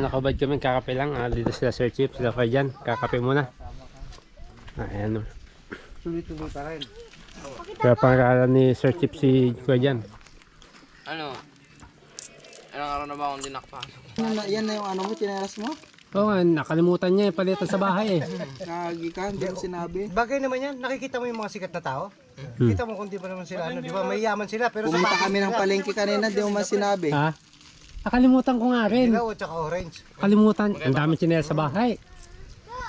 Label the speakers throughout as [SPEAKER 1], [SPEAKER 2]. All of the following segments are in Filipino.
[SPEAKER 1] Nakabad kami, kakape lang. Ah, dito sila Sir Chief, sila Kuya Jan. Kakape muna. Ah, Ayan o.
[SPEAKER 2] Tuloy-tuloy pa rin.
[SPEAKER 1] Kaya pangalan ni Sir Chief si Kuya Jan.
[SPEAKER 3] Ano? Ilang araw na ba akong dinakpasok?
[SPEAKER 2] Yan na, yan na yung ano mo, tineras mo?
[SPEAKER 1] Oo nga, nakalimutan niya eh, palitan sa bahay eh.
[SPEAKER 2] Nagi ka, hindi mo sinabi.
[SPEAKER 4] Bagay naman yan, nakikita mo yung mga sikat na tao?
[SPEAKER 1] Hmm.
[SPEAKER 4] Kita mo kung di ba naman sila, ano, di ba, may yaman sila, pero sa
[SPEAKER 2] Pumunta
[SPEAKER 4] bakit
[SPEAKER 2] kami ng palengke kanina, di mo man sinabi.
[SPEAKER 1] Ha? Nakalimutan ko nga rin.
[SPEAKER 4] dilaw at saka orange.
[SPEAKER 1] Kalimutan. Ang dami chinela sa bahay.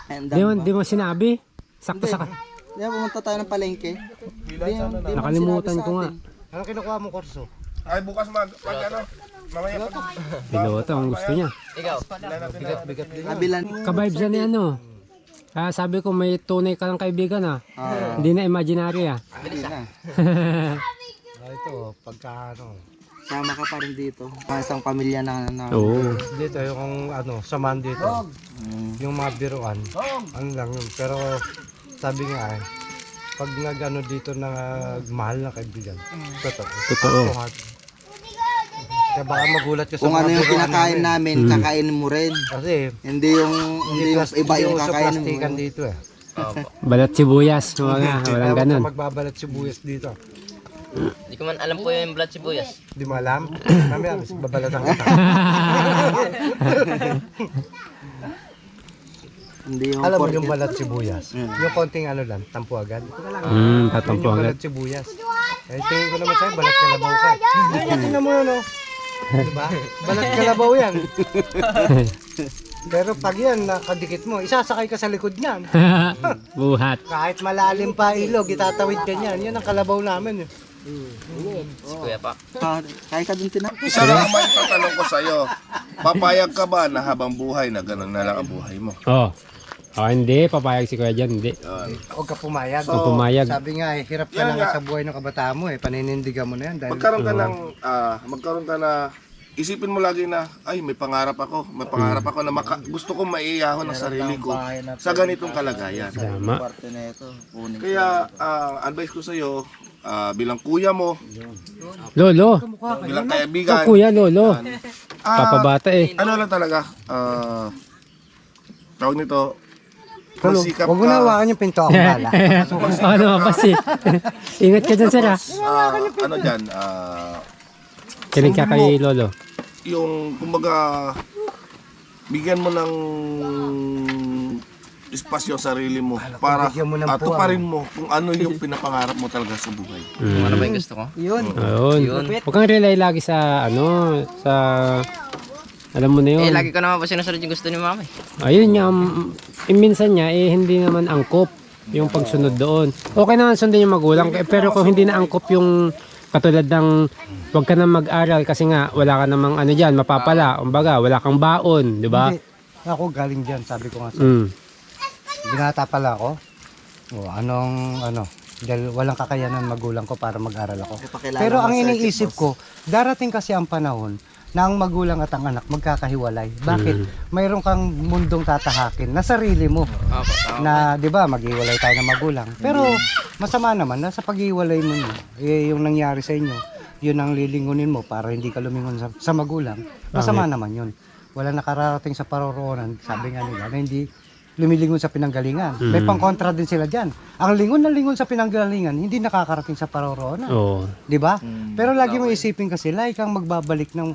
[SPEAKER 1] Di mo, di mo sinabi. Sakto sa...
[SPEAKER 2] Di ba pumunta tayo ng palengke? Di, di
[SPEAKER 1] Nakalimutan ko nga.
[SPEAKER 4] Ano kinukuha mo kurso?
[SPEAKER 5] Ay, bukas mag, pag ano, mamaya pag
[SPEAKER 1] Piloto ang gusto niya.
[SPEAKER 3] Ikaw?
[SPEAKER 4] Bigat-bigat din.
[SPEAKER 2] Kabilan.
[SPEAKER 1] Ka-vibes na ni ano. Ah, sabi ko may tunay ka ng kaibigan ah. Hindi na imaginary ah.
[SPEAKER 2] Hindi na.
[SPEAKER 4] Ah, ito, pagka ano,
[SPEAKER 2] Sama ka pa rin dito. Mga isang pamilya na na.
[SPEAKER 1] Oo.
[SPEAKER 4] dito yung ano, saman dito.
[SPEAKER 2] Mm.
[SPEAKER 4] Yung mga biruan, ano lang yun. Pero sabi nga eh, pag nag-ano dito na mahal na kaibigan, totoo.
[SPEAKER 1] Totoo.
[SPEAKER 4] Kaya baka magulat ka sa
[SPEAKER 2] Kung
[SPEAKER 4] mga
[SPEAKER 2] ano yung
[SPEAKER 4] biruan
[SPEAKER 2] kinakain namin,
[SPEAKER 1] Mm.
[SPEAKER 2] kakainin mo rin.
[SPEAKER 4] Kasi
[SPEAKER 2] Hindi yung hindi yung
[SPEAKER 4] plas-
[SPEAKER 2] iba yung
[SPEAKER 4] uso
[SPEAKER 2] kakainin mo.
[SPEAKER 4] plastikan dito eh.
[SPEAKER 1] Balat sibuyas. Mga walang
[SPEAKER 4] Dapat
[SPEAKER 1] ganun.
[SPEAKER 4] magbabalat sibuyas dito.
[SPEAKER 3] Hindi ko man alam po yung blood sibuyas.
[SPEAKER 4] Di mo alam? Mamaya, babalatan kita.
[SPEAKER 2] Hindi yung
[SPEAKER 4] Alam mo
[SPEAKER 2] pork-
[SPEAKER 4] yung balat sibuyas? Yung konting ano lang, tampo agad.
[SPEAKER 1] Hmm, tatampo
[SPEAKER 4] yung
[SPEAKER 1] agad.
[SPEAKER 4] balat sibuyas. Eh, tingin ko naman sa'yo, balat kalabaw ka. eh. Tingnan mo yun, oh. Diba? Balat kalabaw yan. Pero pag yan, nakadikit mo, isasakay ka sa likod niyan.
[SPEAKER 1] Buhat.
[SPEAKER 4] Kahit malalim pa ilog, itatawid ka niyan. Yan ang kalabaw namin. Eh.
[SPEAKER 3] Si Kuya pa.
[SPEAKER 2] Ah, Kain ka dun tina.
[SPEAKER 5] Isa lang ang maipatanong ko sa'yo. Papayag ka ba na habang buhay na gano'n na lang ang buhay mo?
[SPEAKER 1] Oh. Oh, hindi. Papayag si Kuya Jan. Hindi.
[SPEAKER 5] Yan.
[SPEAKER 4] Huwag ka pumayag.
[SPEAKER 1] Kung pumayag.
[SPEAKER 4] Sabi nga, eh, hirap ka
[SPEAKER 5] Yan
[SPEAKER 4] na
[SPEAKER 5] nga.
[SPEAKER 4] nga sa buhay ng kabataan mo eh. Paninindigan mo na yan. Dahil
[SPEAKER 5] Magkaroon ka ng, ah, magkaroon ka na, isipin mo lagi na, ay, may pangarap ako. May pangarap ako na maka, gusto kong maiyahon ang sarili ko sa ganitong kalagayan.
[SPEAKER 1] Tama.
[SPEAKER 5] Kaya, ah, advice ko sa'yo, ah, bilang kuya mo,
[SPEAKER 1] Lolo.
[SPEAKER 5] bilang
[SPEAKER 1] Oh,
[SPEAKER 5] kaibigan,
[SPEAKER 1] kuya, lolo.
[SPEAKER 5] ah,
[SPEAKER 1] Papabata eh.
[SPEAKER 5] ano lang talaga, ah, tawag nito,
[SPEAKER 4] Tulog.
[SPEAKER 5] masikap
[SPEAKER 4] Huwag mo na
[SPEAKER 5] ka,
[SPEAKER 4] hawakan yung pinto ako bala.
[SPEAKER 1] oh, ano ba si? Ingat ka dyan, sir ah.
[SPEAKER 5] ah, ano dyan, ah,
[SPEAKER 1] Kinig ka kay lolo.
[SPEAKER 5] yung kumbaga bigyan mo ng espasyo ang sarili mo para
[SPEAKER 4] bigyan mo ng
[SPEAKER 5] at
[SPEAKER 4] puwang.
[SPEAKER 5] tuparin mo kung ano yung pinapangarap mo talaga sa buhay.
[SPEAKER 3] Kung ano ba yung gusto ko?
[SPEAKER 4] Yun.
[SPEAKER 1] Ayun. Huwag kang rely lagi sa ano, sa alam mo na yun.
[SPEAKER 3] Eh, lagi ko naman po sinusunod yung gusto ni mama eh.
[SPEAKER 1] Ayun nga, um, eh, minsan niya, eh, hindi naman angkop yung pagsunod doon. Okay naman sundin yung magulang, eh, pero kung hindi na angkop yung katulad ng wag ka na mag-aral kasi nga wala ka namang ano diyan mapapala umbaga wala kang baon di ba
[SPEAKER 4] Hindi. Ako galing dyan, sabi ko nga sa
[SPEAKER 1] mm.
[SPEAKER 4] binata pala ako. O, anong ano, dahil walang kakayanan magulang ko para mag-aral ako.
[SPEAKER 2] Ipakilala
[SPEAKER 4] Pero
[SPEAKER 2] mo
[SPEAKER 4] ang
[SPEAKER 2] sa
[SPEAKER 4] iniisip ko, darating kasi ang panahon na ang magulang at ang anak magkakahiwalay. Bakit? Mayroon kang mundong tatahakin na sarili mo.
[SPEAKER 3] Opo, tama.
[SPEAKER 4] Na, 'di ba, maghiwalay tayo ng magulang. Pero masama naman nasa paghiwalay mo niyo, eh, yung nangyari sa inyo, yun ang lilingunin mo para hindi ka lumingon sa, sa magulang. Masama naman yun. Wala nakararating sa paroroonan, sabi nga nila, na hindi lumilingon sa pinanggalingan. May pangkontra din sila diyan. Ang lingon na lingon sa pinanggalingan, hindi nakakarating sa paroroonan.
[SPEAKER 1] oh
[SPEAKER 4] Di ba? Pero lagi mo isipin kasi, like kang magbabalik ng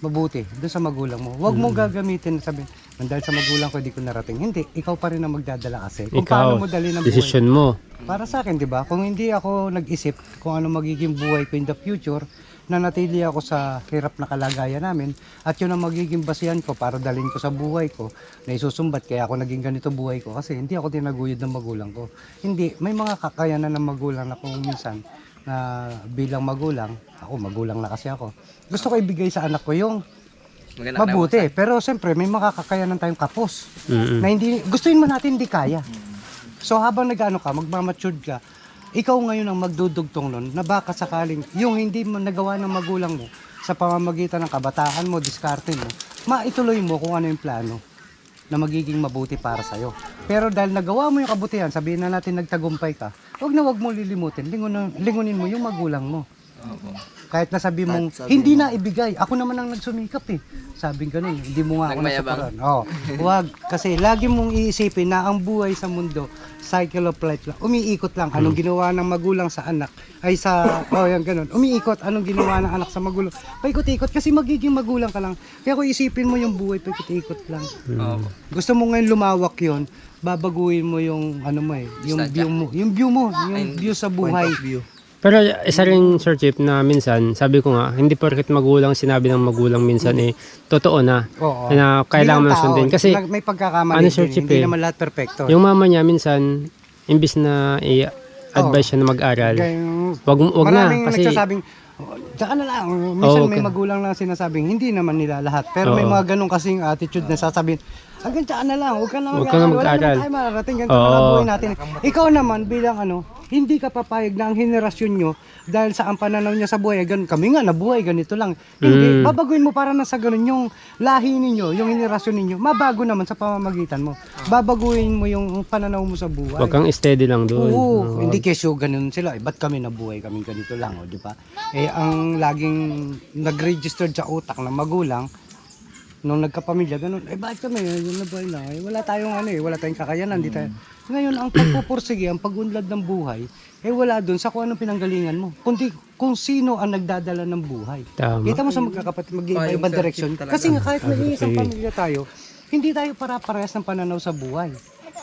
[SPEAKER 4] mabuti doon sa magulang mo. Huwag mo gagamitin sabihin, "Man, dahil sa magulang ko hindi ko narating. Hindi, ikaw pa rin ang magdadala kasi. Kung paano
[SPEAKER 1] ikaw
[SPEAKER 4] mo dali ng buhay.
[SPEAKER 1] decision mo
[SPEAKER 4] Para sa akin, di ba? Kung hindi ako nag-isip kung ano magiging buhay ko in the future, na natili ako sa hirap na kalagayan namin at yun ang magiging basihan ko para dalhin ko sa buhay ko na isusumbat kaya ako naging ganito buhay ko kasi hindi ako tinaguyod ng magulang ko hindi may mga kakayanan ng magulang na kung minsan na bilang magulang ako magulang na kasi ako gusto ko ibigay sa anak ko yung
[SPEAKER 3] Maganda
[SPEAKER 4] mabuti pero siyempre may mga kakayanan tayong kapos
[SPEAKER 1] Mm-mm.
[SPEAKER 4] na hindi gustuin mo natin hindi kaya. So habang nag-ano ka, magmamatured ka, ikaw ngayon ang magdudugtong nun na baka sakaling yung hindi mo nagawa ng magulang mo sa pamamagitan ng kabataan mo, diskarte mo, maituloy mo kung ano yung plano na magiging mabuti para sa'yo. Pero dahil nagawa mo yung kabutihan, sabihin na natin nagtagumpay ka, wag na wag mo lilimutin, lingunin, lingunin mo yung magulang mo. Kahit nasabi mong,
[SPEAKER 2] sabi
[SPEAKER 4] hindi
[SPEAKER 2] mo.
[SPEAKER 4] na ibigay. Ako naman ang nagsumikap eh. Sabi ganun, hindi mo nga ako
[SPEAKER 3] Nagmayabang.
[SPEAKER 4] nasukaran. Oo. Huwag. Kasi lagi mong iisipin na ang buhay sa mundo, cycle of life lang. Umiikot lang. Anong ginawa ng magulang sa anak, ay sa, oh yan ganun. Umiikot. Anong ginawa ng anak sa magulang. Paikot-ikot. Kasi magiging magulang ka lang. Kaya kung isipin mo yung buhay, paikot-ikot lang.
[SPEAKER 3] Opo.
[SPEAKER 4] Gusto mo ngayon lumawak yon babaguhin mo yung ano mo eh, yung
[SPEAKER 3] Sadya.
[SPEAKER 4] view mo, yung view mo, yung view sa buhay.
[SPEAKER 1] Pero isa rin, Sir Chief, na minsan, sabi ko nga, hindi porket magulang, sinabi ng magulang minsan eh, totoo na.
[SPEAKER 4] Oo.
[SPEAKER 1] Na kailangan mo sundin. Kasi
[SPEAKER 4] may pagkakamali
[SPEAKER 1] ano, Sir Chip,
[SPEAKER 4] hindi
[SPEAKER 1] eh,
[SPEAKER 4] naman lahat perfecto.
[SPEAKER 1] yung mama niya minsan, imbis na i-advise siya na mag-aral, wag, wag na.
[SPEAKER 4] Maraming
[SPEAKER 1] Kasi,
[SPEAKER 4] nagsasabing, "Oh, tsaka na lang. Minsan may
[SPEAKER 1] okay.
[SPEAKER 4] magulang lang sinasabing, hindi naman nila lahat. Pero may
[SPEAKER 1] Oo.
[SPEAKER 4] mga ganong kasing attitude na sasabihin, hanggang tsaka na lang, huwag ka na
[SPEAKER 1] Huwag ka na
[SPEAKER 4] mag-aaral. Wala
[SPEAKER 1] mag-aral."
[SPEAKER 4] naman tayo mararating, ganito
[SPEAKER 1] Oo.
[SPEAKER 4] na buhay natin. Ikaw naman, bilang ano, hindi ka papayag na ang henerasyon nyo, dahil sa ang pananaw niya sa buhay, ganun, kami nga nabuhay, ganito lang. Hindi,
[SPEAKER 1] Mm.
[SPEAKER 4] babaguhin mo para na sa ganun, yung lahi ninyo, yung henerasyon ninyo, mabago naman sa pamamagitan mo. Babaguhin mo yung pananaw mo sa buhay.
[SPEAKER 1] wag kang steady lang doon.
[SPEAKER 4] Oo, hindi kesyo ganun sila. Eh, ba't kami nabuhay kami ganito lang, o, di ba? Eh, ang laging nag-register sa utak ng magulang, nung nagkapamilya, ganun, eh, bakit kami, yung nabuhay lang, eh, wala tayong ano eh, wala tayong kakayanan, di tayo. Ngayon, ang pagpupursige, ang pagunlad ng buhay, eh, wala doon sa kung anong pinanggalingan mo. Kundi kung sino ang nagdadala ng buhay.
[SPEAKER 1] Tama.
[SPEAKER 4] Kita mo sa magkakapatid, mag-iiba
[SPEAKER 3] yung
[SPEAKER 4] ibang
[SPEAKER 3] circuit
[SPEAKER 4] direksyon.
[SPEAKER 3] talaga.
[SPEAKER 4] Kasi nga kahit may isang
[SPEAKER 1] Okay.
[SPEAKER 4] pamilya tayo, hindi tayo para-parehas ng pananaw sa buhay.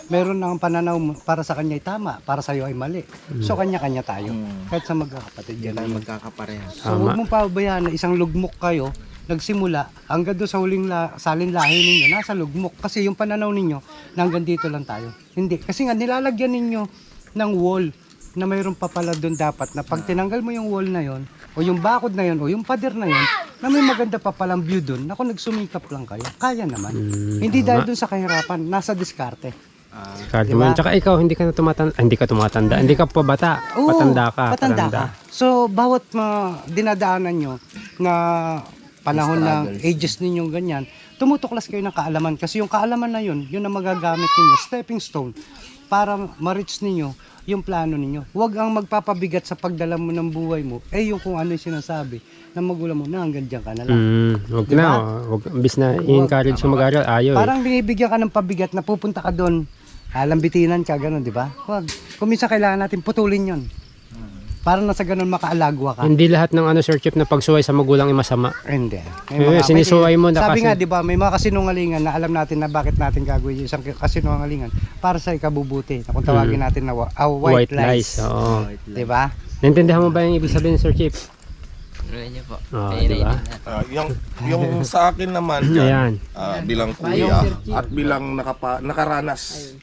[SPEAKER 4] Meron ng pananaw mo, para sa kanya ay tama, para sa iyo ay mali. So kanya-kanya tayo. Kahit sa magkakapatid
[SPEAKER 2] Hindi
[SPEAKER 4] yan.
[SPEAKER 2] tayo magkakaparehas.
[SPEAKER 4] So huwag mong pabayaan na isang lugmok kayo, nagsimula, hanggang doon sa huling la, salin lahi ninyo, nasa lugmok. Kasi yung pananaw ninyo, na hanggang dito lang tayo. Hindi. Kasi nga, nilalagyan ninyo ng wall na mayroon pa pala doon dapat na pag tinanggal mo yung wall na yon o yung bakod na yon o yung pader na yon na may maganda pa palang view doon na kung nagsumikap lang kayo, kaya naman.
[SPEAKER 1] Mm,
[SPEAKER 4] Hindi dahil doon sa kahirapan, nasa diskarte.
[SPEAKER 1] Kaya
[SPEAKER 4] Diba?
[SPEAKER 1] naman. Tsaka ikaw, hindi ka na tumatanda. Hindi ka tumatanda. Hindi ka pa bata.
[SPEAKER 4] Oo,
[SPEAKER 1] patanda ka.
[SPEAKER 4] Patanda ka. So, bawat ma dinadaanan nyo na panahon ng ages ninyong ganyan, tumutuklas kayo ng kaalaman. Kasi yung kaalaman na yun, yun ang magagamit ninyo, stepping stone, para ma-reach ninyo yung plano ninyo. Huwag ang magpapabigat sa pagdala mo ng buhay mo, eh yung kung ano yung sinasabi ng magulang mo na hanggang dyan ka na lang.
[SPEAKER 1] Mm, wag na. Wag, imbis na i-encourage yung mag-aral, ayaw eh.
[SPEAKER 4] Parang binibigyan ka ng pabigat na pupunta ka doon, alambitinan ka, gano'n, di ba? Huwag. Kung minsan kailangan natin putulin yon Para na sa ganun makaalagwa ka.
[SPEAKER 1] Hindi lahat ng ano, Sir Chief, na pagsuway sa magulang ay masama.
[SPEAKER 4] Hindi.
[SPEAKER 1] Eh, sinisuway mo na
[SPEAKER 4] Sabi
[SPEAKER 1] kasi-
[SPEAKER 4] nga, di ba, may mga kasinungalingan na alam natin na bakit natin gagawin yung isang kasinungalingan para sa ikabubuti. Na kung tawagin natin na wa- ah, white, lies.
[SPEAKER 1] Oo.
[SPEAKER 4] Di ba?
[SPEAKER 1] Naintindihan mo ba yung ibig sabihin, Sir Chief?
[SPEAKER 3] Ano niyo po?
[SPEAKER 1] Oo,
[SPEAKER 3] Ayun,
[SPEAKER 1] diba?
[SPEAKER 3] ayun, ayun.
[SPEAKER 5] Ah, yung, yung sa akin naman dyan,
[SPEAKER 1] Ayan.
[SPEAKER 5] ah, bilang kuya at bilang nakapa, nakaranas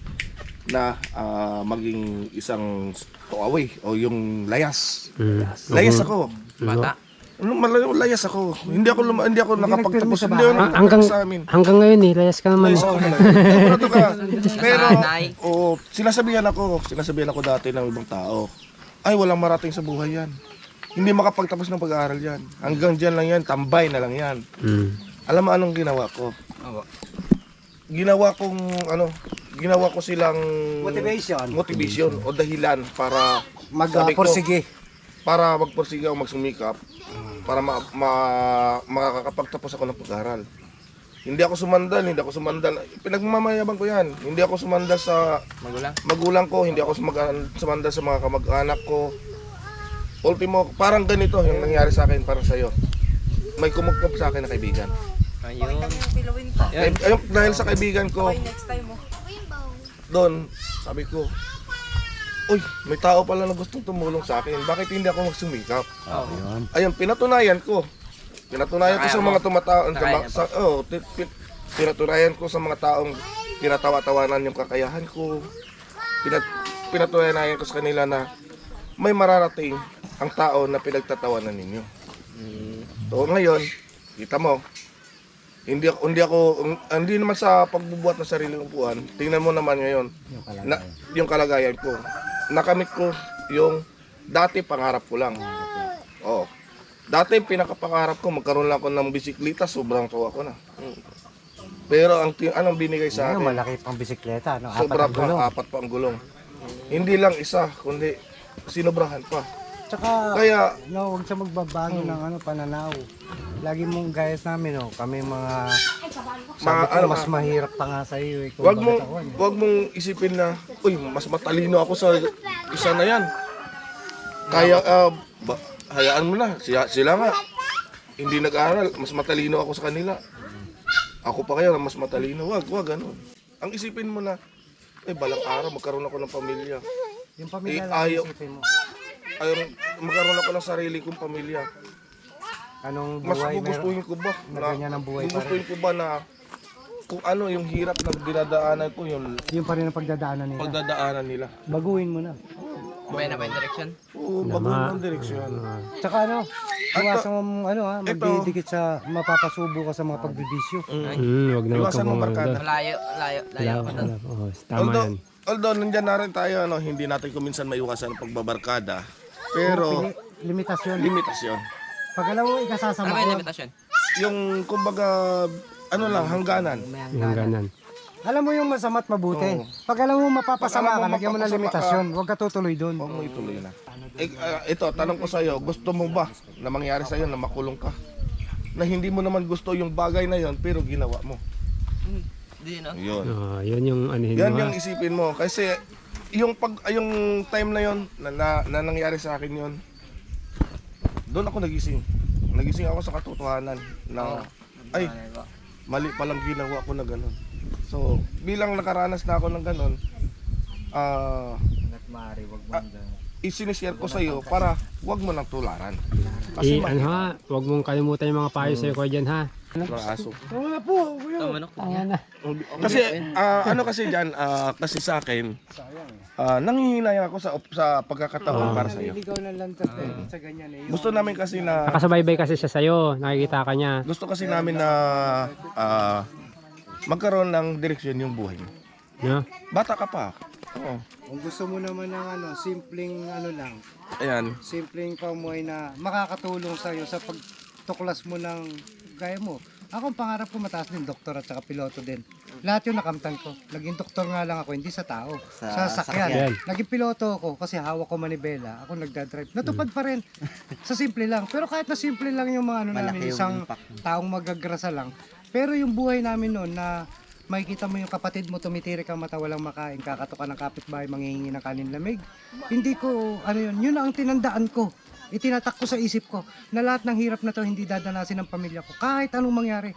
[SPEAKER 5] na ah, maging isang stowaway o yung layas.
[SPEAKER 1] Mm.
[SPEAKER 5] Layas ako.
[SPEAKER 3] Bata.
[SPEAKER 5] Ano, malayo layas ako. Hindi ako luma, hindi ako nakapagtapos.
[SPEAKER 4] nagpirmi sa
[SPEAKER 5] Hindi ako
[SPEAKER 1] Ah, hanggang,
[SPEAKER 5] sa amin.
[SPEAKER 1] hanggang ngayon eh, layas ka naman.
[SPEAKER 5] Layas ako talaga. Sigurado ka. Pero, oh, sinasabihan ako, sinasabihan ako dati ng ibang tao, ay walang marating sa buhay yan. Hindi makapagtapos ng pag-aaral yan. Hanggang dyan lang yan, tambay na lang yan.
[SPEAKER 1] Mm.
[SPEAKER 5] Alam mo anong ginawa ko? Ginawa kong, ano, ginawa ko silang
[SPEAKER 4] Motivation.
[SPEAKER 5] motivation o dahilan para sabi ko,
[SPEAKER 4] Mag-porsige.
[SPEAKER 5] para magpursige o magsumikap para ma, ma, makakapagtapos ako ng pag-aaral. Hindi ako sumandal, hindi ako sumandal. Pinagmamayabang ko yan. Hindi ako sumandal sa
[SPEAKER 3] Magulang.
[SPEAKER 5] magulang ko, hindi ako sumag- sumandal sa mga kamag-anak ko. Ultimo, parang ganito yung nangyari sa akin para sa'yo. May kumugkop sa akin na kaibigan.
[SPEAKER 3] Ayun.
[SPEAKER 5] Ay, ayun, dahil sa kaibigan ko, doon, sabi ko, Uy, may tao pala na gustong tumulong sa akin. Bakit hindi ako magsumikap?
[SPEAKER 3] Oo.
[SPEAKER 5] Ayun, pinatunayan ko. Pinatunayan ko sa
[SPEAKER 3] mo.
[SPEAKER 5] mga tumataon sa, mga- sa oh, ti- pi- pinatunayan ko sa mga taong tinatawa-tawanan yung kakayahan ko. Pinat, pinatunayan ko sa kanila na may mararating ang tao na pinagtatawanan ninyo.
[SPEAKER 3] Mm.
[SPEAKER 5] So ngayon, kita mo, hindi ako hindi ako hindi naman sa pagbubuhat ng sariling upuan. Tingnan mo naman ngayon na yung kalagayan ko. Nakamit ko yung dati pangarap ko lang. Oo. Dati pinakapangarap ko magkaroon lang ako ng bisikleta, sobrang tuwa ko na. Pero ang anong binigay sa
[SPEAKER 4] Ano,
[SPEAKER 5] akin?
[SPEAKER 4] malaki pang bisikleta. No? Apat
[SPEAKER 5] Sobra
[SPEAKER 4] ang
[SPEAKER 5] pa, apat pa ang gulong. Hindi lang isa, kundi sinobrahan pa.
[SPEAKER 4] Tsaka,
[SPEAKER 5] Kaya,
[SPEAKER 4] no, huwag siya magbabago ng ano, pananaw. Lagi mong gayas namin, no, kami mga, sabi
[SPEAKER 5] Ma-
[SPEAKER 4] ko,
[SPEAKER 5] ano
[SPEAKER 4] mas
[SPEAKER 5] ka?
[SPEAKER 4] mahirap pa nga sa iyo. Eh, kung
[SPEAKER 5] wag
[SPEAKER 4] bakit
[SPEAKER 5] mong,
[SPEAKER 4] ako, eh.
[SPEAKER 5] wag mong isipin na, uy, mas matalino ako sa isa na yan. Kaya, ah, ba- hayaan mo na, sila, sila nga. Hindi nag-aaral, mas matalino ako sa kanila. Ako pa kaya na mas matalino, wag, wag, ano. Ang isipin mo na, eh, balang araw, magkaroon ako ng pamilya.
[SPEAKER 4] Yung pamilya
[SPEAKER 5] Eh,
[SPEAKER 4] lang
[SPEAKER 5] ayaw.
[SPEAKER 4] isipin mo.
[SPEAKER 5] Ayaw, magkaroon ako ng sarili kong pamilya.
[SPEAKER 4] Anong
[SPEAKER 5] Mas
[SPEAKER 4] buhay meron?
[SPEAKER 5] gugustuhin ko ba
[SPEAKER 4] na ganyan ang buhay pa rin.
[SPEAKER 5] gugustuhin ko ba na kung ano yung hirap na dinadaanan ko, yung
[SPEAKER 4] Yung pa rin ang pagdadaanan nila.
[SPEAKER 5] pagdadaanan nila.
[SPEAKER 4] Baguhin mo na.
[SPEAKER 3] Kumaya na ba yung direction?
[SPEAKER 5] Oo, bago ng direksyon.
[SPEAKER 4] Tsaka ano, iwasan mo ano ha,
[SPEAKER 5] Ito.
[SPEAKER 4] magdidikit sa mapapasubo ka sa mga pagbibisyo.
[SPEAKER 1] Hmm, wag na wag
[SPEAKER 5] Iwasan mo
[SPEAKER 1] mga
[SPEAKER 5] barkada.
[SPEAKER 3] Malayo, layo, layo ako doon.
[SPEAKER 1] Oh, tama
[SPEAKER 5] Although,
[SPEAKER 1] yan.
[SPEAKER 5] although nandyan na rin tayo, ano, hindi natin kuminsan maiwasan ang pagbabarkada. Pero,
[SPEAKER 4] limitasyon.
[SPEAKER 5] limitasyon.
[SPEAKER 4] Pag alam mo,
[SPEAKER 3] Ano
[SPEAKER 4] ikasasama
[SPEAKER 3] ba yung
[SPEAKER 4] ko.
[SPEAKER 3] limitasyon?
[SPEAKER 5] Yung, kumbaga, ano lang, hangganan.
[SPEAKER 1] Yung ganan.
[SPEAKER 4] Alam mo yung masama't mabuti.
[SPEAKER 5] Oo.
[SPEAKER 4] Pag alam mo mapapasama
[SPEAKER 5] Pag alam
[SPEAKER 4] ka,
[SPEAKER 5] mo
[SPEAKER 4] lagyan mo ng
[SPEAKER 5] mapapasama
[SPEAKER 4] limitasyon. Huwag ka tutuloy doon.
[SPEAKER 5] Huwag mo ituloy na. Eh, ah, ito, tanong ko sa'yo, gusto mo ba na mangyari sa'yo na makulong ka? Na hindi mo naman gusto yung bagay na yon pero ginawa mo.
[SPEAKER 3] Hindi, no?
[SPEAKER 5] Yun.
[SPEAKER 1] Oh, yun yung anihin
[SPEAKER 5] Yan yung isipin mo. Kasi yung pag yung time na yon na, na, na nangyari sa akin yon doon ako nagising. Nagising ako sa katotohanan na ay mali palang ginawa ko na ganun. So, bilang nakaranas na ako ng ganun, ah ah, isinishare ko sa iyo para wag mo nang tularan.
[SPEAKER 1] Eh,
[SPEAKER 5] Kasi
[SPEAKER 1] ano ha, wag mong kalimutan yung mga payo sa'yo ko dyan ha.
[SPEAKER 5] Ng aso.
[SPEAKER 3] Tama na.
[SPEAKER 5] Kasi ah, ano kasi diyan kasi sa akin ah, nangihinayang ako sa sa pagkakataon para sa iyo.
[SPEAKER 4] Naliligaw ng lantas eh, sa ganyan eh.
[SPEAKER 5] Gusto namin kasi na
[SPEAKER 1] Nakasabay-bay kasi siya sa'yo, nakikita ka niya.
[SPEAKER 5] gusto kasi namin na ah, magkaroon ng direksyon yung buhay mo.
[SPEAKER 1] No?
[SPEAKER 5] Bata ka pa. Oo.
[SPEAKER 4] Kung gusto mo naman ng ano, simpleng ano lang,
[SPEAKER 5] Ayan.
[SPEAKER 4] simpleng pamuhay na makakatulong sa iyo sa pagtuklas mo ng gaya mo. Ako ang pangarap ko mataas din, doktor at saka piloto din. Lahat yung nakamtan ko. Naging doktor nga lang ako, hindi sa tao. Sa, sakyan.
[SPEAKER 1] sakyan.
[SPEAKER 4] Naging piloto ako kasi hawak ko manibela. Ako nagdadrive. Natupad pa rin. sa simple lang. Pero kahit na simple lang yung mga ano namin, isang taong magagrasa lang. Pero yung buhay namin noon na makikita mo yung kapatid mo tumitirik ang mata walang makain, kakatuka ng kapitbahay, manghihingi ng kanin lamig. Hindi ko, ano yun, yun ang tinandaan ko. Itinatak ko sa isip ko na lahat ng hirap na to hindi dadanasin ng pamilya ko. Kahit anong mangyari,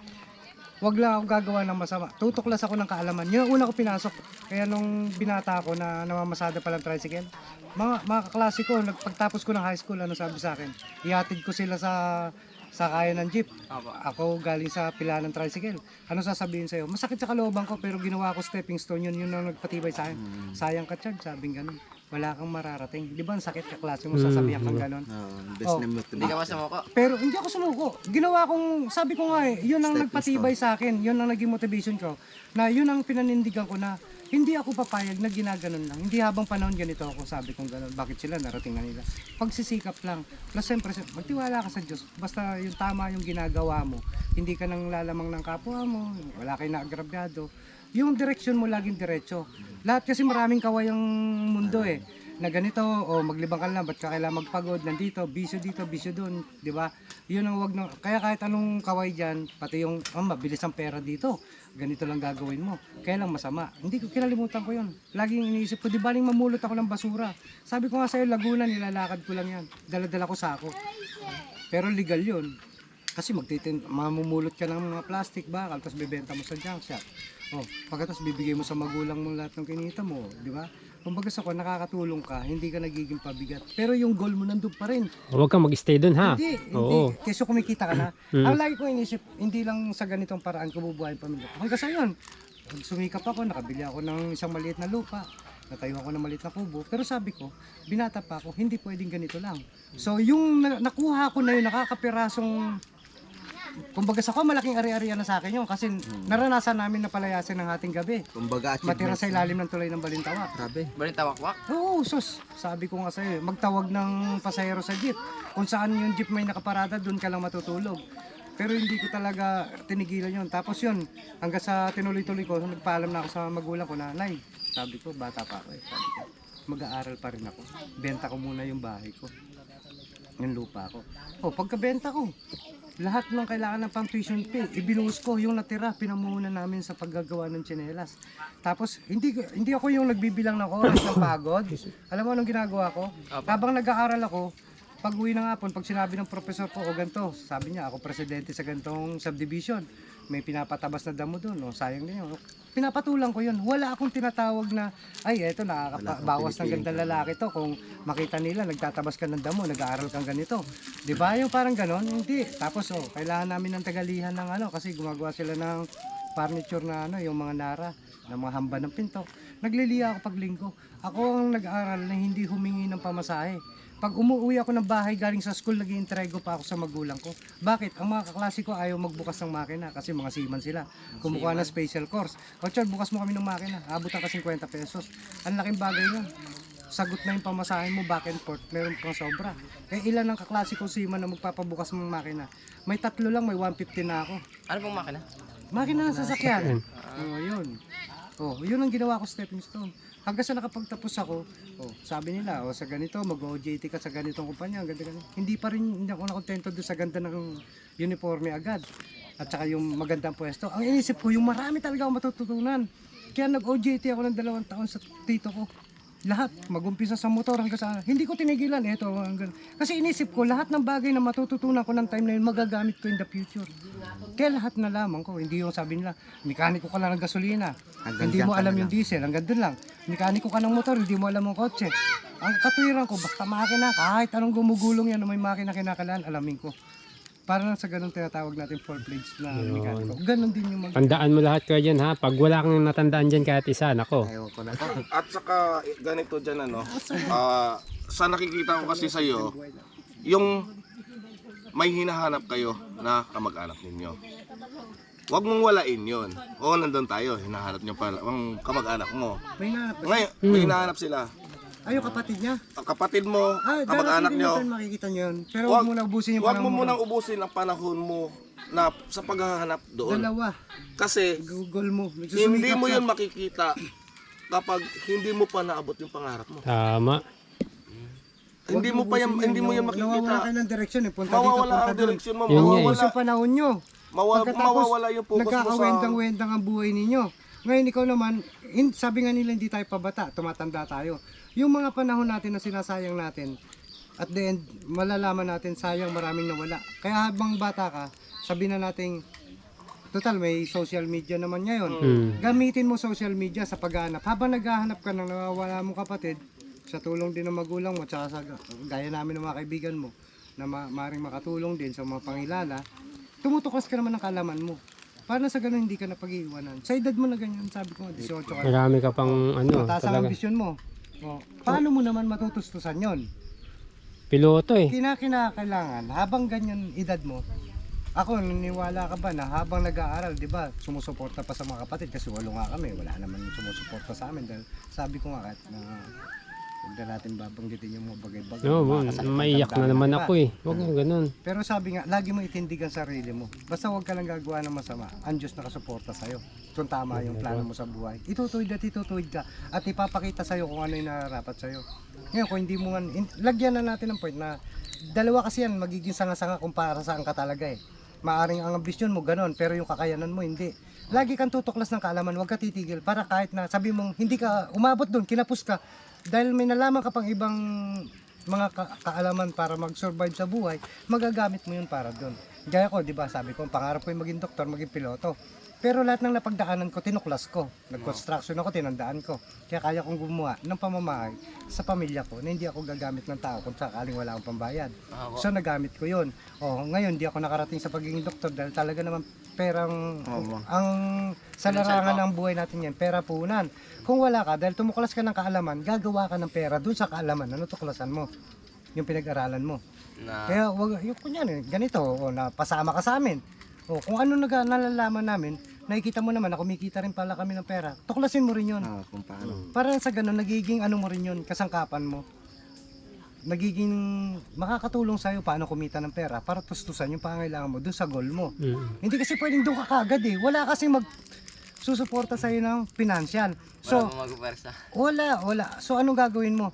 [SPEAKER 4] wag lang ako gagawa ng masama. Tutuklas ako ng kaalaman. Yun ang una ko pinasok. Kaya nung binata ako na namamasada pa lang tricycle, mga, mga kaklase ko, nagpagtapos ko ng high school, ano sabi sa akin? Ihatid ko sila sa sa kaya ng jeep. Ako galing sa pila ng tricycle. Ano sasabihin sa'yo? Masakit sa kalooban ko pero ginawa ko stepping stone. Yun yun ang nagpatibay sa akin. Sayang ka, Chad. Sabing ganun. Wala kang mararating. Di ba ang sakit ka klase mo sasabihan kang ganun? Oh.
[SPEAKER 3] Hindi ka masama ko.
[SPEAKER 4] Pero hindi ako sumuko. Ginawa kong, sabi ko nga eh, yun ang nagpatibay sa akin. Yun ang naging motivation ko. Na yun ang pinanindigan ko na hindi ako papayag na ginaganon lang. Hindi habang panahon ganito ako sabi kong gano'n. Bakit sila narating na nila? Pagsisikap lang. Plus siyempre, magtiwala ka sa Diyos. Basta yung tama yung ginagawa mo. Hindi ka nang lalamang ng kapwa mo. Wala kayo naagrabyado. Yung direksyon mo laging diretso. Lahat kasi maraming kaway ang mundo eh. Na ganito o maglibang ka lang ba't ka kailangan magpagod? Nandito bisyo dito bisyo doon di ba? Yun ang wag na kaya kahit anong kaway diyan pati yung oh, mabilis ang pera dito ganito lang gagawin mo. Kaya lang masama. Hindi ko kinalimutan ko yun. Laging iniisip ko di baling mamulot ako ng basura? Sabi ko nga sa'yo Laguna nilalakad ko lang yan. Dala-dala ko sako. Pero legal yun. Kasi magtitin, mamumulot ka ng mga plastic bakal tapos bebenta mo sa junk shop oh pagkatapos bibigay mo sa magulang mo lahat ng kinita mo di ba Kumbaga sa ko, nakakatulong ka, hindi ka nagiging pabigat. Pero yung goal mo nandun pa rin.
[SPEAKER 1] Huwag kang mag-stay dun ha.
[SPEAKER 4] Hindi, hindi.
[SPEAKER 1] Oo.
[SPEAKER 4] Kasi kumikita ka na.
[SPEAKER 1] Mm.
[SPEAKER 4] Ang lagi ko inisip, hindi lang sa ganitong paraan ko bubuhayin pamilya. ko. Hanggang sa yun, sumikap ako, nakabili ako ng isang maliit na lupa, natayo ako ng maliit na kubo. Pero sabi ko, binata pa ako, hindi pwedeng ganito lang. So yung na- nakuha ko na yun, nakakapirasong Kumbaga sa ko, malaking ari-arian na sa akin yun kasi naranasan namin na palayasin ng ating gabi.
[SPEAKER 2] Kumbaga,
[SPEAKER 4] Matira sa ilalim ng tulay ng Balintawak.
[SPEAKER 2] Grabe.
[SPEAKER 3] Balik tawakwak.
[SPEAKER 4] Oo, sus. Sabi ko nga sa'yo, magtawag ng pasahero sa jeep. Kung saan yung jeep may nakaparada, doon ka lang matutulog. Pero hindi ko talaga tinigilan yun. Tapos yun, hanggang sa tinuloy-tuloy ko, nagpaalam na ako sa magulang ko na, Nay, sabi ko, bata pa ako eh. Sabi ko, mag-aaral pa rin ako. Benta ko muna yung bahay ko. Yung lupa ko. O, pagkabenta ko, lahat ng kailangan ng pang tuition fee, ibinuhos ko yung natira, pinamuna namin sa paggagawa ng tsinelas. Tapos, hindi hindi ako yung nagbibilang ng oras ng pagod. Alam mo anong ginagawa ko? Habang nag-aaral ako, pag uwi ng hapon, pag sinabi ng professor ko, o ganito, sabi niya, ako presidente sa gantong subdivision, may pinapatabas na damo doon, no? sayang din yun. Pinapatulang ko yun. Wala akong tinatawag na, ay, eto, nakakabawas ng gandang lalaki to. Kung makita nila, nagtatabas ka ng damo, nag-aaral kang ganito. Di ba? Yung parang ganon, hindi. Tapos, oh, kailangan namin ng tagalihan ng ano, kasi gumagawa sila ng furniture na ano, yung mga nara, ng mga hamba ng pinto. Nagliliya ako pag linggo. Ako ang nag-aaral na hindi humingi ng pamasahe. Pag umuwi ako ng bahay galing sa school, nag entrego pa ako sa magulang ko. Bakit? Ang mga kaklase ko ayaw magbukas ng makina kasi mga seaman sila. Kumukuha ng special course. O Chad, bukas mo kami ng makina. Abutan ka 50 pesos. Ang laking bagay yun. Sagot na yung pamasahe mo back and forth. Meron kang sobra. Eh ilan ang kaklase ko seaman na magpapabukas ng makina? May tatlo lang, may 150 na ako.
[SPEAKER 3] Ano pong makina?
[SPEAKER 4] Makina ng sasakyan. Oo, yun. Oh, yun ang ginawa ko stepping stone. Hanggang sa nakapagtapos ako, oh, sabi nila, oh, sa ganito, mag-OJT ka sa ganitong kumpanya, ganda ganito. Hindi pa rin, hindi ako nakontento doon sa ganda ng uniforme agad. At saka yung magandang pwesto. Ang inisip ko, yung marami talaga ako matututunan. Kaya nag-OJT ako ng dalawang taon sa tito ko. Lahat, magumpisa sa motor hanggang sa... Hindi ko tinigilan, eto. Hanggang, kasi inisip ko, lahat ng bagay na matututunan ko ng time na yun, magagamit ko in the future. Kaya lahat na lamang ko, hindi yung sabi nila, mekaniko ka lang ng gasolina. hindi mo alam yung diesel, hanggang doon lang. Mekaniko ka ng motor, hindi mo alam ang kotse. Ang katwiran ko, basta makina, kahit anong gumugulong yan na may makina kinakalaan, alamin ko. Para lang sa ganun tinatawag natin four plates na mekaniko. Ganon din yung mag...
[SPEAKER 1] Tandaan mo lahat ko dyan ha. Pag wala kang natandaan dyan kahit isa, nako.
[SPEAKER 2] Ayaw ko na.
[SPEAKER 5] At saka eh, ganito dyan ano, ah, sa nakikita ko kasi sa'yo, yung may hinahanap kayo na kamag-anak ninyo. Huwag mong walain yon. Oo, nandun tayo. Hinahanap nyo pala ang kamag-anak mo.
[SPEAKER 4] May nanap.
[SPEAKER 5] Ngayon, may hinahanap sila.
[SPEAKER 4] Ay, yung kapatid niya.
[SPEAKER 5] Ang kapatid mo,
[SPEAKER 4] Ah,
[SPEAKER 5] kamag-anak
[SPEAKER 4] darating din
[SPEAKER 5] nyo.
[SPEAKER 4] natin makikita niyo yun. Pero
[SPEAKER 5] Wag-
[SPEAKER 4] huwag mo na ubusin yung
[SPEAKER 5] Huwag mo
[SPEAKER 4] panahon
[SPEAKER 5] munang ubusin ang panahon mo na sa paghahanap doon.
[SPEAKER 4] Dalawa.
[SPEAKER 5] Kasi
[SPEAKER 4] Google mo.
[SPEAKER 5] hindi mo
[SPEAKER 4] ka.
[SPEAKER 5] yun makikita kapag hindi mo pa naabot yung pangarap mo.
[SPEAKER 1] Tama.
[SPEAKER 5] Hindi mo pa yan, hindi mo yan
[SPEAKER 4] Nawawala
[SPEAKER 5] makikita.
[SPEAKER 4] kayo ng direksyon eh. Punta dito,
[SPEAKER 5] Mawawala
[SPEAKER 4] punta
[SPEAKER 5] ang
[SPEAKER 4] doon.
[SPEAKER 5] direksyon mo.
[SPEAKER 1] Yun nga eh.
[SPEAKER 5] Mawawala,
[SPEAKER 4] yung panahon nyo.
[SPEAKER 5] mawa,
[SPEAKER 4] Pagkatapos,
[SPEAKER 5] mawawala yung focus mo sa...
[SPEAKER 4] Nagkakawendang-wendang ang buhay ninyo. Ngayon ikaw naman, in, sabi nga nila hindi tayo pabata, tumatanda tayo. Yung mga panahon natin na sinasayang natin, at the end, malalaman natin sayang maraming nawala. Kaya habang bata ka, sabi na natin, total may social media naman ngayon.
[SPEAKER 1] Hmm.
[SPEAKER 4] Gamitin mo social media sa paghahanap. Habang naghahanap ka ng nawawala mong kapatid, sa tulong din ng magulang mo, tsaka sa gaya namin ng mga kaibigan mo, na ma maring makatulong din sa mga pangilala, tumutukas ka naman ng kalaman mo. Para sa ganun hindi ka na pag-iiwanan. Sa edad mo na ganyan, sabi ko nga, 18 ka.
[SPEAKER 1] Marami ka pang ano,
[SPEAKER 4] Mataas ang
[SPEAKER 1] talaga.
[SPEAKER 4] ambisyon mo. O, paano mo naman matutustusan yon?
[SPEAKER 1] Piloto eh.
[SPEAKER 4] Kinakinakailangan, habang ganyan edad mo, ako, naniwala ka ba na habang nag-aaral, di ba, sumusuporta pa sa mga kapatid kasi walo nga kami, wala naman sumusuporta sa amin dahil sabi ko nga kahit na huwag na natin babanggitin yung mga bagay-bagay.
[SPEAKER 1] No,
[SPEAKER 4] makakasakit ang
[SPEAKER 1] maiyak na
[SPEAKER 4] damdamin,
[SPEAKER 1] naman
[SPEAKER 4] di ba?
[SPEAKER 1] ako eh. Huwag mo ganun.
[SPEAKER 4] Pero sabi nga, lagi mo itindig ang sarili mo. Basta huwag ka lang gagawa ng masama. Ang Diyos nakasuporta sa'yo. Kung tama yung plano mo sa buhay. Itutuwid at itutuwid ka. At ipapakita sa'yo kung ano yung nararapat sa'yo. Ngayon, kung hindi mo nga, in- lagyan na natin ng point na dalawa kasi yan, magiging sanga-sanga kung para saan ka talaga eh. Maaring ang ambisyon mo ganon, pero yung kakayanan mo hindi. Lagi kang tutuklas ng kaalaman, huwag ka titigil para kahit na sabi mong hindi ka umabot doon, kinapos ka, dahil may nalaman ka pang ibang mga ka- kaalaman para mag-survive sa buhay, magagamit mo yun para doon. Gaya ko, di ba, sabi ko, ang pangarap ko yung maging doktor, maging piloto. Pero lahat ng napagdaanan ko, tinuklas ko. Nag-construction ako, tinandaan ko. Kaya kaya kong gumawa ng pamamahay sa pamilya ko na hindi ako gagamit ng tao kung sakaling wala akong pambayad. So nagamit ko yun. O, ngayon, di ako nakarating sa pagiging doktor dahil talaga naman perang ang sa larangan ng buhay natin yan, pera puhunan. Kung wala ka, dahil tumuklas ka ng kaalaman, gagawa ka ng pera dun sa kaalaman na natuklasan mo. Yung pinag-aralan mo.
[SPEAKER 3] Na,
[SPEAKER 4] Kaya wag yung kunyari, ganito, o napasama ka sa amin. O kung ano naga nalalaman namin, nakikita mo naman na kumikita rin pala kami ng pera. Tuklasin mo rin 'yon.
[SPEAKER 2] Ah, kung paano.
[SPEAKER 4] Para sa ganun, nagiging ano mo rin 'yon, kasangkapan mo. Nagiging makakatulong sa'yo paano kumita ng pera para tustusan yung pangailangan mo dun sa goal mo.
[SPEAKER 1] Mm.
[SPEAKER 4] Hindi kasi pwedeng doon ka kagad eh. Wala kasi mag susuporta sa'yo ng financial.
[SPEAKER 3] so, wala mag-pwersa.
[SPEAKER 4] wala, wala. So, anong gagawin mo?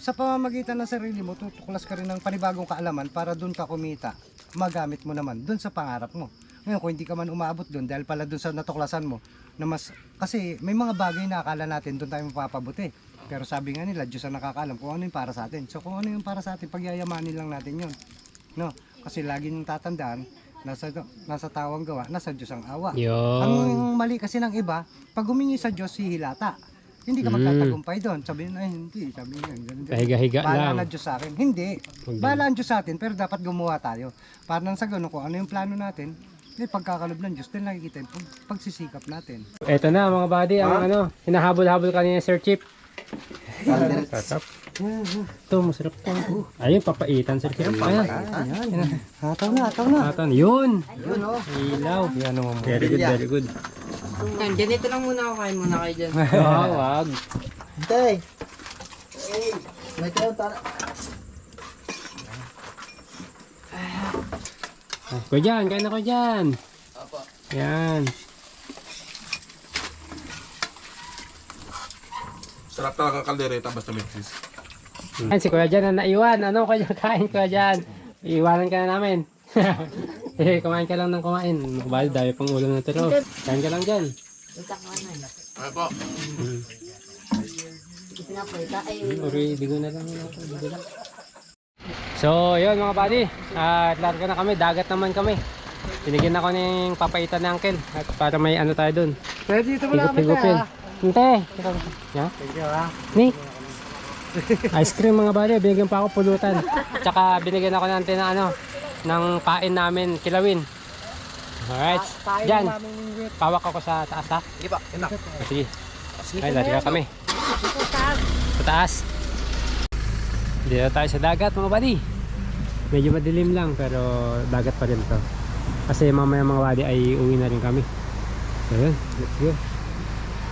[SPEAKER 4] sa pamamagitan ng sarili mo, tutuklas ka rin ng panibagong kaalaman para doon ka kumita. Magamit mo naman doon sa pangarap mo. Ngayon, kung hindi ka man umabot doon dahil pala doon sa natuklasan mo, na mas, kasi may mga bagay na akala natin doon tayo mapapabuti. Pero sabi nga nila, Diyos ang nakakaalam kung ano yung para sa atin. So kung ano yung para sa atin, pagyayamanin lang natin yun. No? Kasi lagi nyung tatandaan, nasa, nasa tawang gawa, nasa Diyos ang awa.
[SPEAKER 1] Yun.
[SPEAKER 4] Ang mali kasi ng iba, pag humingi sa Diyos, hihilata. Hindi ka
[SPEAKER 1] Mm.
[SPEAKER 4] magtatagumpay doon. Sabihin na, hindi. Sabi niya, ganun.
[SPEAKER 1] Pahiga-higa
[SPEAKER 4] Bahala
[SPEAKER 1] lang.
[SPEAKER 4] na Diyos sa akin. Hindi. Bahala ang Diyos sa atin, pero dapat gumawa tayo. Para nang sa ganun, kung ano yung plano natin, may pagkakalob ng Diyos, din nakikita yung pag- pagsisikap natin.
[SPEAKER 1] Eto na mga buddy, ang ano, hinahabol-habol kanina Sir Chip. Sarap. Ito, masarap to. Ayun, papaitan Sir Chip. Ayan.
[SPEAKER 4] Ayan. Hataw na, hataw na.
[SPEAKER 1] Atan, yun.
[SPEAKER 2] Yun oh.
[SPEAKER 1] Ilaw. Very good, very good.
[SPEAKER 3] Yan, ganito lang muna ako kain muna kayo dyan.
[SPEAKER 1] Ah, wag.
[SPEAKER 2] Hintay. May tayo tara.
[SPEAKER 1] Kuya dyan, kain ako dyan.
[SPEAKER 3] Opo.
[SPEAKER 1] Yan.
[SPEAKER 5] Sarap talaga ang kaldereta basta may cheese.
[SPEAKER 1] Yan, si Kuya dyan na naiwan. Ano Kuya dyan kain Kuya dyan? Iiwanan ka na namin. eh, kumain ka lang ng kumain. Makabali, dami pang ulam na tiro. Kain ka lang dyan.
[SPEAKER 3] Ano po?
[SPEAKER 1] Hmm. Uri, digo na lang. Digo lang. So, yun mga buddy. At larga na kami. Dagat naman kami. Binigyan ako ng papaitan ng uncle. At para may ano tayo dun.
[SPEAKER 4] Pwede dito mo lang
[SPEAKER 1] Higup-higupin. Hinte. Ya? Ni. Ice cream mga buddy. Binigyan pa ako pulutan. Tsaka binigyan ako ng tina ano ng pain namin kilawin. Alright. Diyan. Pawak ako sa taas ha.
[SPEAKER 3] Sige pa, na.
[SPEAKER 1] Ah, Sige. Ay, larga kami. Sa taas. Dito tayo sa dagat mga buddy. Medyo madilim lang pero dagat pa rin to. Kasi mamaya mga buddy ay uwi na rin kami. So yun, let's go.